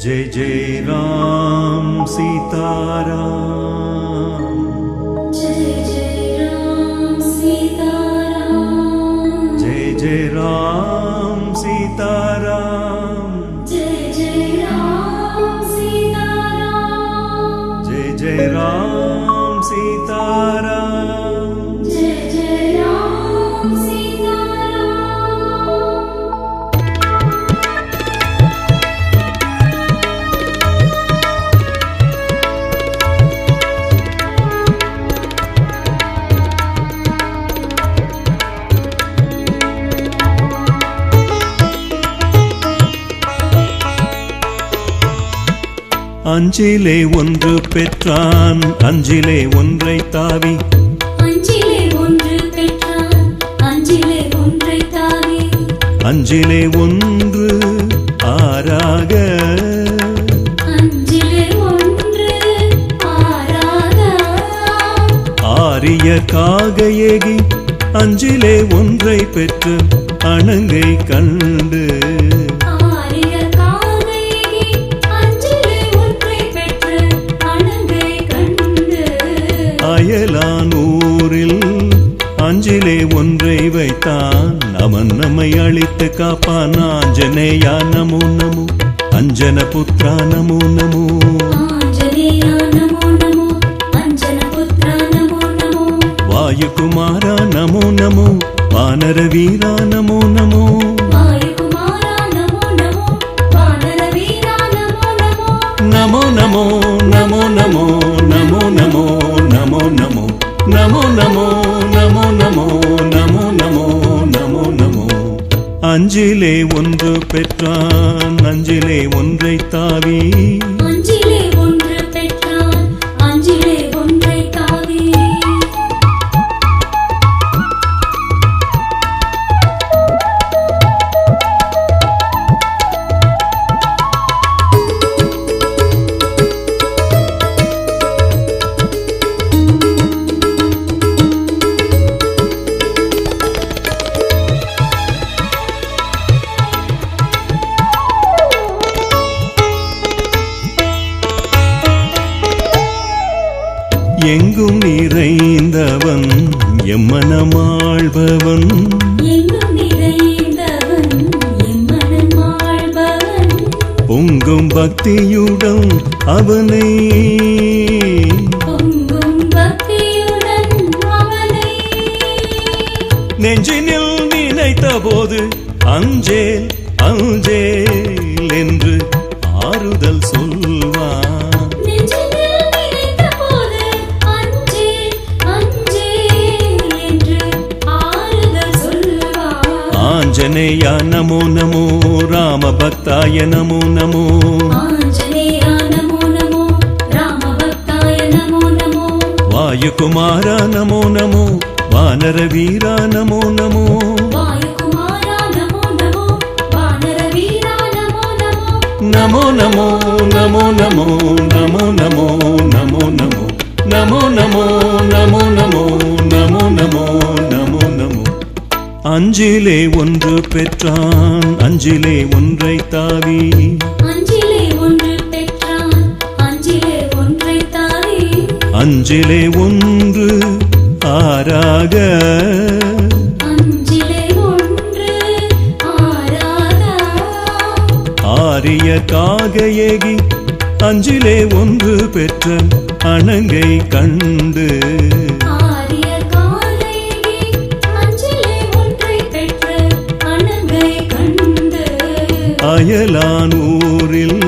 जय जय राम सीताराम जय जय राम सीताराम जय जय राम सीताराम जय जय राम सीताराम जय जय राम सीताराम அஞ்சிலே ஒன்று பெற்றான் அஞ்சிலே ஒன்றை தாவி. அஞ்சிலே ஒன்று பெற்றான் அஞ்சிலே ஒன்றை தாவி. அஞ்சிலே ஒன்று ஆறாக. ஆரிய காக ஏகி அஞ்சிலே ஒன்றை பெற்று அணங்கை கண்டு. அஞ்சிலே ஒன்றை வைத்தான் அவன் நம்மை அழித்து காப்பான் ஆஞ்சநேயா நமோ நமோ அஞ்சன புத்ரா நமோ நமோ ஆஞ்சநேயா நமோ நமோ அஞ்சன புத்ரா நமோ நமோ வாயுகுமாரா நமோ நமோ வானர வீரா நமோ நமோ வாயுகுமாரா நமோ நமோ வானர வீரா நமோ நமோ நமோ நமோ நமோ அஞ்சிலே ஒன்று பெற்றான் அஞ்சிலே ஒன்றை தாவி. அஞ்சிலே ஒன்று எங்கும் நிறைந்தவன் எம்மனமாழ்பவன் பொங்கும் பக்தியுடன் அவனை. நெஞ்சினில் நினைத்த போது அஞ்சேல் அஞ்சேல் என்று ஆறுதல் சொல்வான் ఆంజనేయ నమో నమో రామ భక్తాయ నమో నమో. వాయుకుమార నమో నమో వానర వీర నమో నమో. నమో నమో నమో నమో నమో నమో నమో నమో నమో నమో నమో அஞ்சிலே ஒன்று பெற்றான் அஞ்சிலே ஒன்றை தாவி. அஞ்சிலே ஒன்று பெற்றான் அஞ்சிலே ஒன்றை தாவி. அஞ்சிலே ஒன்று ஆறாக. ஆரிய காக ஏகி அஞ்சிலே ஒன்று பெற்ற அணங்கை கண்டு. அயலான் ஊரில்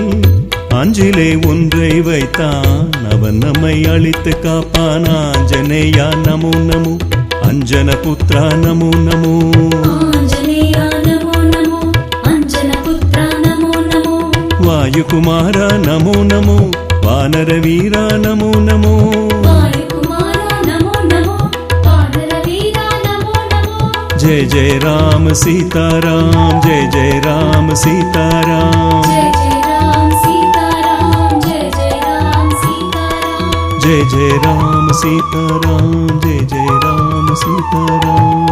அஞ்சிலே ஒன்றை வைத்தான். அவன் நம்மை அழித்து காப்பான். ஆஞ்சநேயா நமோ நமோ. அஞ்சன புத்ரா நமோ நமோ. வாயுகுமாரா நமோ நமோ. வானர வீரா நமோ நமோ. जय जय राम सीताराम जय जय राम सीताराम जय जय राम सीताराम जय जय राम सीताराम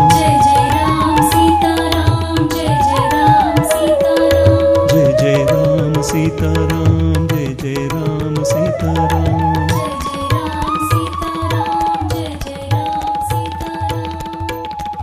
जय जय राम सीताराम जय जय राम सीताराम